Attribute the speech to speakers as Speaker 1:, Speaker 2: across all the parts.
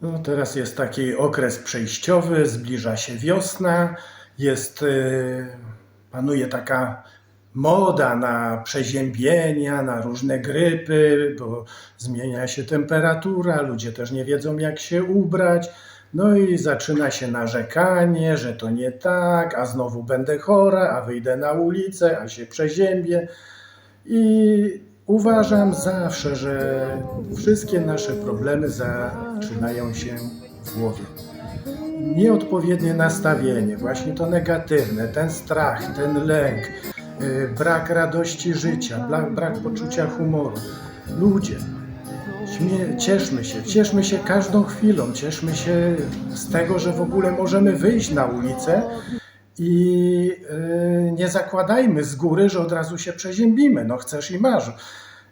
Speaker 1: No, teraz jest taki okres przejściowy, zbliża się wiosna, jest, y, panuje taka moda na przeziębienia, na różne grypy, bo zmienia się temperatura, ludzie też nie wiedzą jak się ubrać. No i zaczyna się narzekanie, że to nie tak, a znowu będę chora, a wyjdę na ulicę, a się przeziębię. I uważam zawsze, że wszystkie nasze problemy zaczynają się w głowie. Nieodpowiednie nastawienie, właśnie to negatywne, ten strach, ten lęk, y, brak radości życia, brak, poczucia humoru. Ludzie, cieszmy się, cieszmy się każdą chwilą, cieszmy się z tego, że w ogóle możemy wyjść na ulicę i y, nie zakładajmy z góry, że od razu się przeziębimy. No chcesz i masz.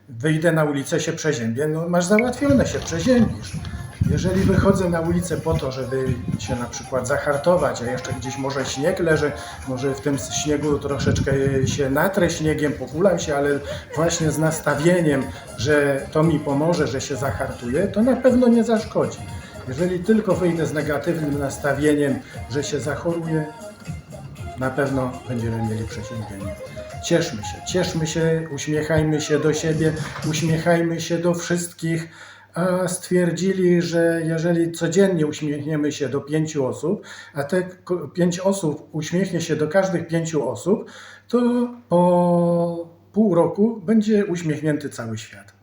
Speaker 1: Wyjdę na ulicę, się przeziębię, no masz załatwione, się przeziębisz. Jeżeli wychodzę na ulicę po to, żeby się na przykład zahartować, a jeszcze gdzieś może śnieg leży, może w tym śniegu troszeczkę się natrę śniegiem, pokulam się, ale właśnie z nastawieniem, że to mi pomoże, że się zahartuję, to na pewno nie zaszkodzi. Jeżeli tylko wyjdę z negatywnym nastawieniem, że się zachoruję, na pewno będziemy mieli przeziębienie. Cieszmy się, cieszmy się, uśmiechajmy się do siebie, uśmiechajmy się do wszystkich. A stwierdzili, że jeżeli codziennie uśmiechniemy się do pięciu osób, a te pięć osób uśmiechnie się do każdych pięciu osób, to po pół roku będzie uśmiechnięty cały świat.